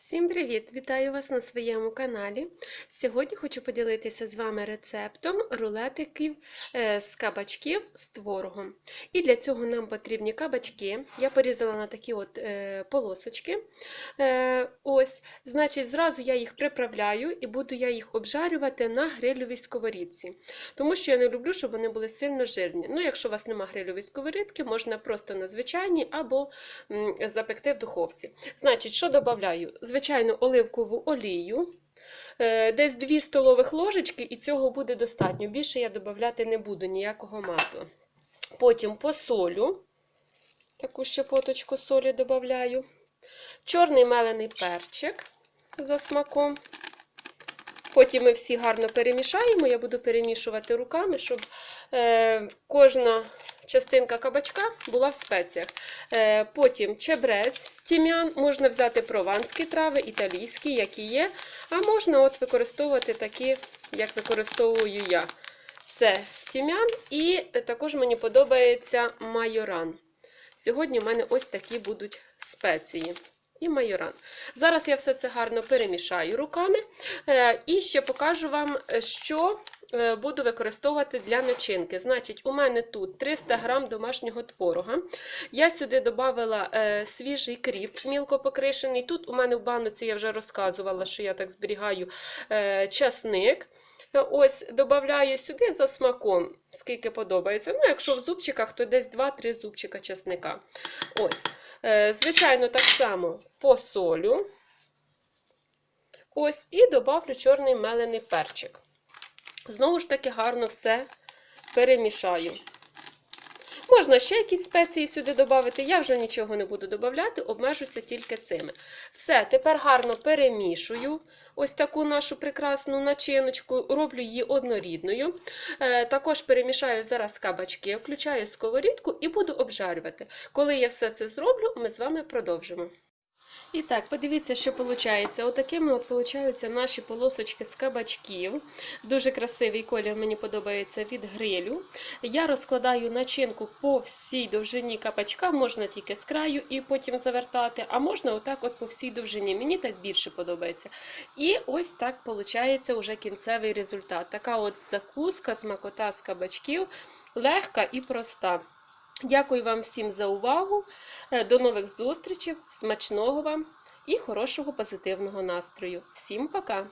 Всім привіт! Вітаю вас на своєму каналі. Сьогодні хочу поділитися з вами рецептом рулетиків е, з кабачків з творогом. І для цього нам потрібні кабачки. Я порізала на такі от е, полосочки. Е, ось, Значить, зразу я їх приправляю і буду я їх обжарювати на грильовій сковорідці. Тому що я не люблю, щоб вони були сильно жирні. Ну, якщо у вас немає грильової сковорідки, можна просто на звичайній або запекти в духовці. Значить, що додаю? Звичайно, оливкову олію, е, десь 2 столових ложечки, і цього буде достатньо. Більше я додати не буду ніякого масла. Потім посолю, таку щепоточку солі додаю. Чорний мелений перчик за смаком. Потім ми всі гарно перемішаємо. Я буду перемішувати руками, щоб е, кожна частинка кабачка була в спеціях. Е, потім чебрець, тім'ян, можна взяти прованські трави, італійські, які є, а можна от використовувати такі, як використовую я. Це тім'ян, і також мені подобається майоран. Сьогодні в мене ось такі будуть спеції. І майоран. Зараз я все це гарно перемішаю руками. Е, І ще покажу вам, що е, буду використовувати для начинки. Значить, у мене тут 300 г домашнього творога. Я сюди додала е, свіжий кріп, мілко покришений. Тут у мене в баноці я вже розказувала, що я так зберігаю часник. Ось, додаю сюди за смаком, скільки подобається. Ну, якщо в зубчиках, то десь 2-3 зубчика часника. Ось. Е, Звичайно, так само посолю. Ось, і добавлю чорний мелений перчик. Знову ж таки, гарно все перемішаю. Можна ще якісь спеції сюди додати, я вже нічого не буду додати, обмежуся тільки цими. Все, тепер гарно перемішую ось таку нашу прекрасну начиночку, роблю її однорідною. Е, також перемішаю зараз кабачки, включаю сковорідку і буду обжарювати. Коли я все це зроблю, ми з вами продовжимо. І так, подивіться, що виходить. Отакими от получаються наші полосочки з кабачків. Дуже красивий колір мені подобається від грилю. Я розкладаю начинку по всій довжині кабачка, можна тільки з краю і потім завертати, а можна отак от по всій довжині. Мені так більше подобається. І ось так виходить уже кінцевий результат. Така от закуска, смакота з кабачків, легка і проста. Дякую вам всім за увагу. До нових зустрічей, смачного вам і хорошого позитивного настрою. Всім пока!